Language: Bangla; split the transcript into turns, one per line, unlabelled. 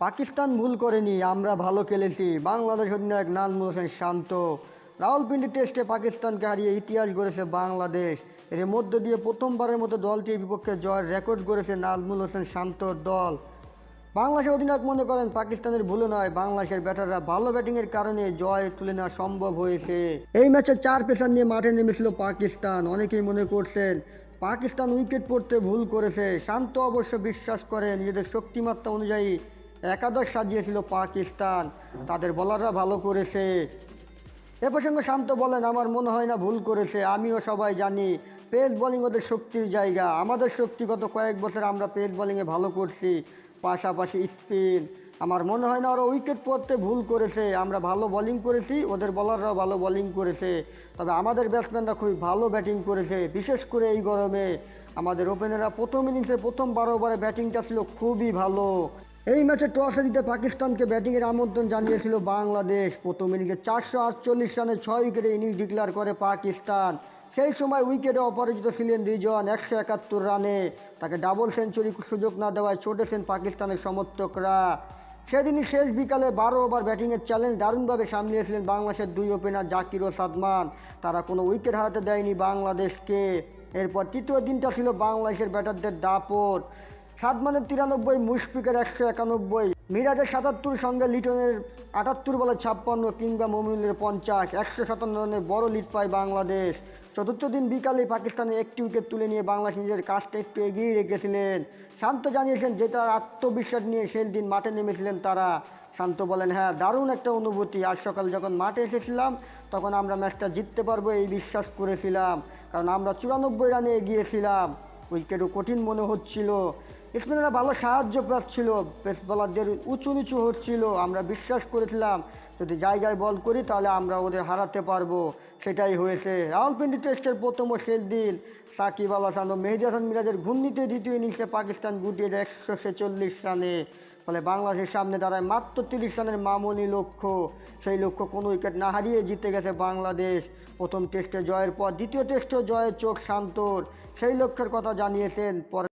পাকিস্তান ভুল করেনি, আমরা ভালো খেলেছি। বাংলাদেশ অধিনায়ক নাজমুল হোসেন শান্ত। রাওয়ালপিন্ডি টেস্টে পাকিস্তানকে হারিয়ে ইতিহাস গড়েছে বাংলাদেশ। এর মধ্য দিয়ে প্রথমবারের মতো দলটির বিপক্ষে জয়ের রেকর্ড গড়েছে নাজমুল হোসেন শান্তর দল। বাংলাদেশের অধিনায়ক মনে করেন, পাকিস্তানের ভুলে নয়, বাংলাদেশের ব্যাটাররা ভালো ব্যাটিংয়ের কারণে জয় তুলে নেওয়া সম্ভব হয়েছে। এই ম্যাচে চার পেসার নিয়ে মাঠে নেমেছিল পাকিস্তান। অনেকেই মনে করছেন, পাকিস্তান উইকেট পড়তে ভুল করেছে। শান্ত অবশ্য বিশ্বাস করে, নিজেদের শক্তিমাত্রা অনুযায়ী একাদশ সাজিয়েছিল পাকিস্তান। তাদের বলাররা ভালো করেছে। এ প্রসঙ্গে শান্ত বলেন, আমার মনে হয় না ভুল করেছে। আমিও সবাই জানি পেস বোলিং ওদের শক্তির জায়গা। আমাদের শক্তি গত কয়েক বছর আমরা পেস বোলিংয়ে ভালো করছি, পাশাপাশি স্পিন আমার মনে হয় না ওরা উইকেট পড়তে ভুল করেছে। আমরা ভালো বোলিং করেছি, ওদের বলাররাও ভালো বোলিং করেছে। তবে আমাদের ব্যাটসম্যানরা খুবই ভালো ব্যাটিং করেছে, বিশেষ করে এই গরমে। আমাদের ওপেনাররা প্রথম ইনিংসে প্রথম বারো ওভারে ব্যাটিংটা ছিল খুবই ভালো। এই ম্যাচে টসে জিতে পাকিস্তানকে ব্যাটিংয়ের আমন্ত্রণ জানিয়েছিল বাংলাদেশ। প্রথম ইনিংসে চারশো আটচল্লিশ রানে ছয় উইকেটে ইনিংস ডিক্লেয়ার করে পাকিস্তান। সেই সময় উইকেটে অপরাজিত ছিলেন রিজন একশো একাত্তর রানে। তাকে ডাবল সেঞ্চুরি সুযোগ না দেওয়ায় চটেছেন পাকিস্তানের সমর্থকরা। সেদিনই শেষ বিকালে বারো ওভার ব্যাটিংয়ের চ্যালেঞ্জ দারুণভাবে সামলিয়েছিলেন বাংলাদেশের দুই ওপেনার জাকির ও সাদমান। তারা কোনো উইকেট হারাতে দেয়নি বাংলাদেশকে। এরপর তৃতীয় দিনটা ছিল বাংলাদেশের ব্যাটারদের দাপট। সাদমানের তিরানব্বই, মুশফিকের একশো একানব্বই, মিরাজের সাতাত্তর সঙ্গে লিটনের আটাত্তর বলে ছাপ্পান্ন কিংবা মমিনুলের পঞ্চাশ, একশো সাতান্ন রানের বড় লিড পায় বাংলাদেশ। চতুর্থ দিন বিকালে পাকিস্তানে একটি উইকেট তুলে নিয়ে বাংলাদেশ নিজের কাজটা একটু এগিয়ে রেখেছিলেন। শান্ত জানিয়েছেন যে তার আত্মবিশ্বাস নিয়ে সেই দিন মাঠে নেমেছিলেন তারা। শান্ত বলেন হ্যাঁ দারুণ একটা অনুভূতি। আজ সকাল যখন মাঠে এসেছিলাম, তখন আমরা ম্যাচটা জিততে পারব এই বিশ্বাস করেছিলাম। কারণ আমরা চুরানব্বই রানে এগিয়েছিলাম। উইকেটও কঠিন মনে হচ্ছিল। স্পিনাররা ভালো সাহায্য পাচ্ছিল পেস বলারদের উঁচু নিচু হচ্ছিল, আমরা বিশ্বাস করেছিলাম, যদি জায়গায় বল করি তাহলে আমরা ওদের হারাতে পারব। সেটাই হয়েছে। রাওয়ালপিন্ডি টেস্টের প্রথম ও শেষ দিন, সাকিব আল হাসান ও মেহেদি হাসান মিরাজের ঘূর্ণিতে দ্বিতীয় ইনিংসে পাকিস্তান গুটিয়ে দেয় একশো ছেচল্লিশ রানে। ফলে বাংলাদেশের সামনে দাঁড়ায় মাত্র তিরিশ রানের মামুলি লক্ষ্য। সেই লক্ষ্য কোনো উইকেট না হারিয়ে জিতে গেছে বাংলাদেশ। প্রথম টেস্টে জয়ের পর দ্বিতীয় টেস্টেও জয়ের চোখ শান্তর সেই লক্ষ্যের কথা জানিয়েছেন পরে